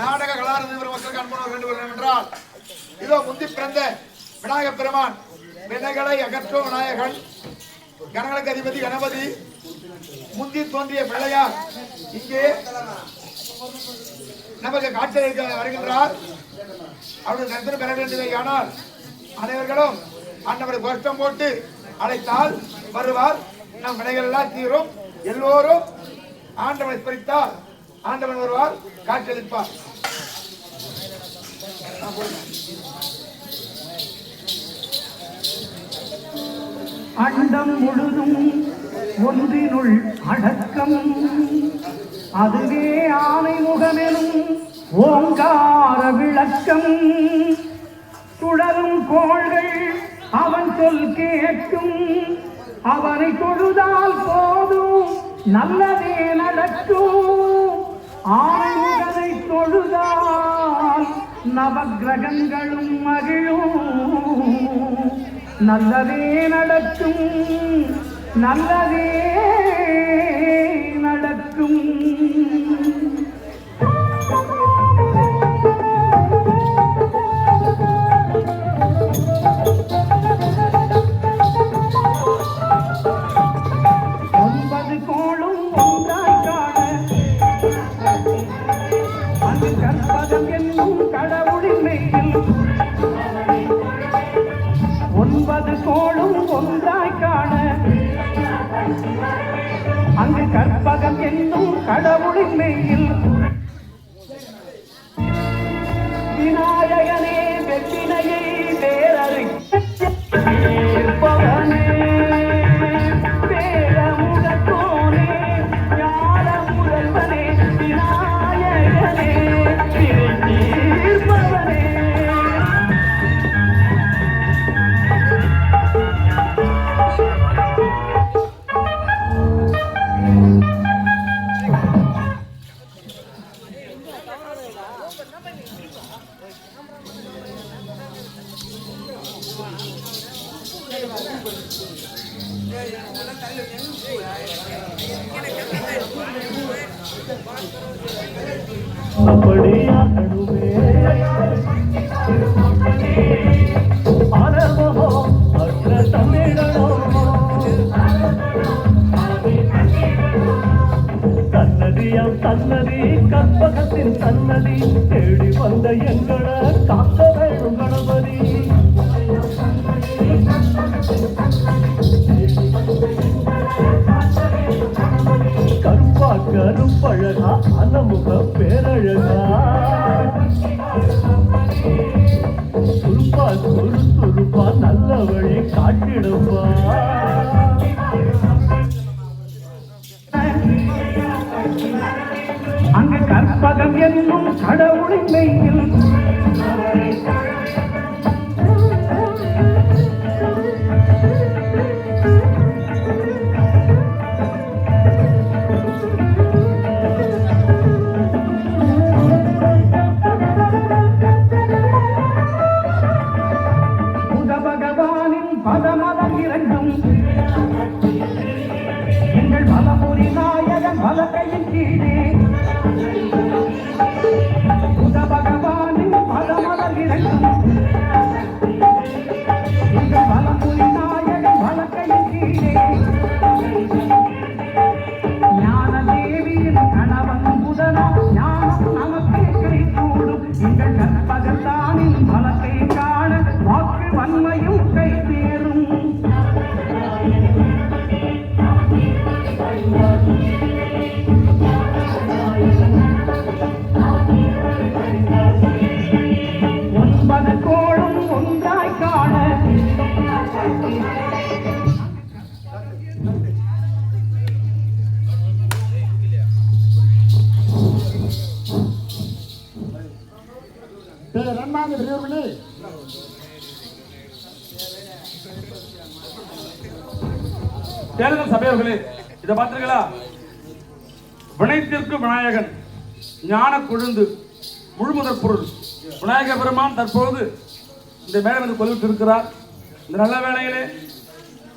நாடக கலாரந்த மக்களுக்கு அன்பான வேண்டுகொள்ள என்றால் இதோ முந்தி பிறந்த விநாயக பெருமான் வினைகளை அகற்றும் விநாயகன் கணங்களுக்கு அதிபதி கணபதி முந்தி தோன்றிய பிள்ளையார் இங்கே நமக்கு காட்சியளிக்க வருகின்றார். அவருடைய தரிசனம் பெற வேண்டியதை ஆனால் அனைவர்களும் ஆண்டவரை கோஷ்டம் போட்டு அழைத்தால் வருவார். நம் வினைகள் எல்லாம் தீரும். எல்லோரும் ஆண்டவனை ஸ்மரித்தால் ஆண்டவன் வருவார் காட்சியளிப்பார். அண்டம் முழுதும் ஒன்றினுள் அடக்கம். அதுவே ஆனை முகமெனும் ஓங்கார விளக்கம். சுழலும் கோள்கள் அவன் சொல் கேட்கும். அவனை தொழுதால் போதும் நல்லதே நடக்கும். ஆணைகளை தொழுதால் நவகிரகங்களும் மகிழும். நல்லதே நடக்கும் நல்லதே நடக்கும். அங்கு கற்பகம் என்னும் கடவுளின் மெய்யில் சன்னதி கற்பகத்தின் சன்னதி தேடி வந்த எங்கள காக்க வேண்டும்? கருப்பழகா அனமுக பேரழகா. துருப்பா துரு துருப்பா நல்ல வழி காட்டிடுப்பா அங்கு கற்பகம் என்னும் கடவுளின் மெய்யில் பலமுறி கீழே. தேர்தல் சபையவர்களே இதை பார்த்தீங்களா வினைத்திற்கு விநாயகன் ஞான கொழுந்து முழுமுதற் பொருள். விநாயக பெருமான் தற்போது இந்த மேடம் என்று கொல்லிட்டு இருக்கிறார் இந்த நல்ல வேளையிலே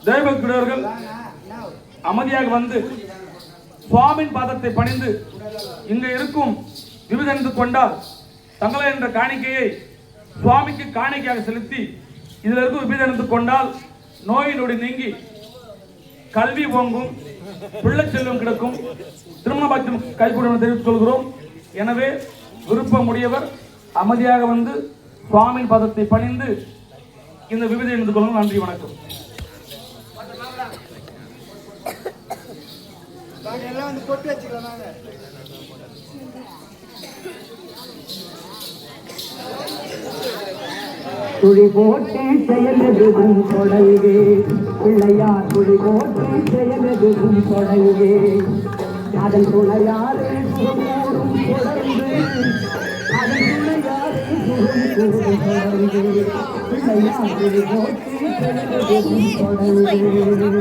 தெய்வக்குடியவர்கள் அமைதியாக வந்து சுவாமின் பாதத்தை பணிந்து இங்கே இருக்கும் விருதணிந்து கொண்டால் தங்களை என்ற காணிக்கையை சுவாமிக்கு காணிக்கையாக செலுத்தி இதில் இருக்கும் விபீதணிந்து கொண்டால் நோய் நொடி நீங்கி கல்வி ஓங்கும் பிள்ளை செல்வம் கிடைக்கும். திருமண பாக்கியம் கைகூடும் தெரிவித்துக் கொள்கிறோம். எனவே விருப்பமுடையவர் அமைதியாக வந்து சுவாமியின் பதத்தை பணிந்து இந்த விபதி எழுந்து கொள்ளும் நன்றி வணக்கம். நாங்க எல்லாம் வந்து கொட்டு வச்சுக்கலாம் நாங்க. துளி போட்டு செயலெதுவும் தொடங்கு பிள்ளையார் துளி போட்டு செயலெதுவும் தொடங்கு அதன் துணையாரே சுகமோடும் தொடர்ந்து அதன் துணையாரே சுகம் தொடர்ந்து பிள்ளையார் துளி போட்டு செயலெதுவும்